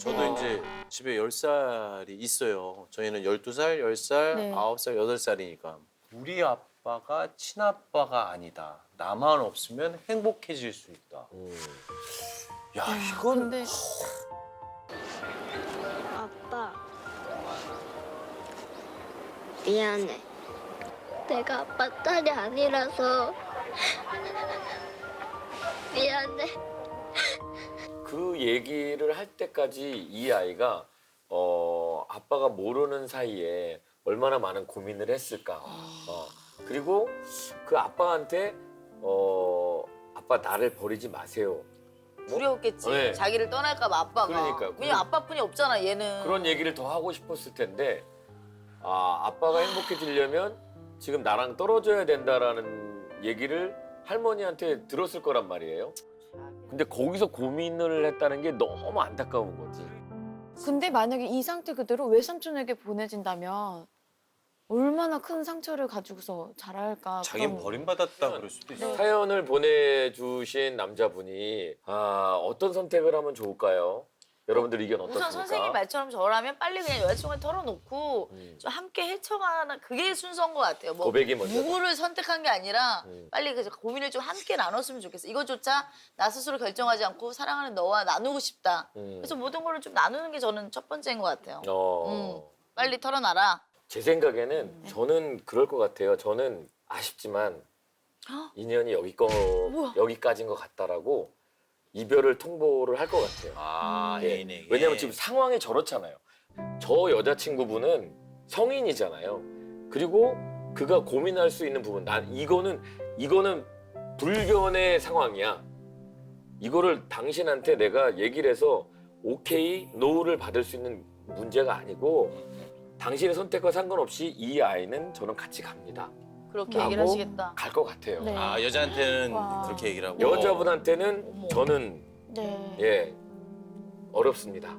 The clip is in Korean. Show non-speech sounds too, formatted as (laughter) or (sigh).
저도 이제 집에 10살이 있어요. 저희는 12살, 10살, 네. 9살, 8살이니까. 우리 아빠가 친아빠가 아니다. 나만 없으면 행복해질 수 있다. 야, 이건 근데 아빠 미안해 내가 아빠 딸이 아니라서 (laughs) 미안해 그 얘기를 할 때까지 이 아이가 어, 아빠가 모르는 사이에 얼마나 많은 고민을 했을까. 어, 그리고 그 아빠한테 어, 아빠 나를 버리지 마세요. 두려웠겠지. 네. 자기를 떠날까봐 아빠가. 그러니까요. 왜냐 면 아빠뿐이 없잖아 얘는. 그런 얘기를 더 하고 싶었을 텐데 아 아빠가 행복해지려면 지금 나랑 떨어져야 된다라는 얘기를 할머니한테 들었을 거란 말이에요. 근데 거기서 고민을 했다는 게 너무 안타까운 거지. 근데 만약에 이 상태 그대로 외삼촌에게 보내진다면 얼마나 큰 상처를 가지고서 자랄까. 자기는 그런- 버림받았다 그럴 수도 있어. 네. 사연을 보내주신 남자분이 아 어떤 선택을 하면 좋을까요? 여러분들 의견 어떻습니까? 우선 선생님 말처럼 저라면 빨리 그냥 여자친구한테 털어놓고 음. 좀 함께 헤쳐가는 그게 순서인 것 같아요. 뭐 고백이 먼저다. 누구를 선택한 게 아니라 음. 빨리 그 고민을 좀 함께 나눴으면 좋겠어. 이것조차 나 스스로 결정하지 않고 사랑하는 너와 나누고 싶다. 음. 그래서 모든 거를 좀 나누는 게 저는 첫 번째인 것 같아요. 어. 빨리 털어놔라. 제 생각에는 음. 저는 그럴 것 같아요. 저는 아쉽지만 헉? 인연이 여기 거 뭐야? 여기까지인 것 같다라고 이별을 통보를 할 것 같아요. 아, 예. 애인에게. 왜냐면 지금 상황이 저렇잖아요. 저 여자친구분은 성인이잖아요. 그리고 그가 고민할 수 있는 부분, 난 이거는 이거는 불변의 상황이야. 이거를 당신한테 내가 얘기를 해서 오케이, 노우를 받을 수 있는 문제가 아니고 당신의 선택과 상관없이 이 아이는 저는 같이 갑니다. 그렇게 라고 얘기를 하시겠다. 갈 것 같아요. 네. 아, 여자한테는 와. 그렇게 얘기를 하고. 여자분한테는 어머. 저는 네. 예 어렵습니다.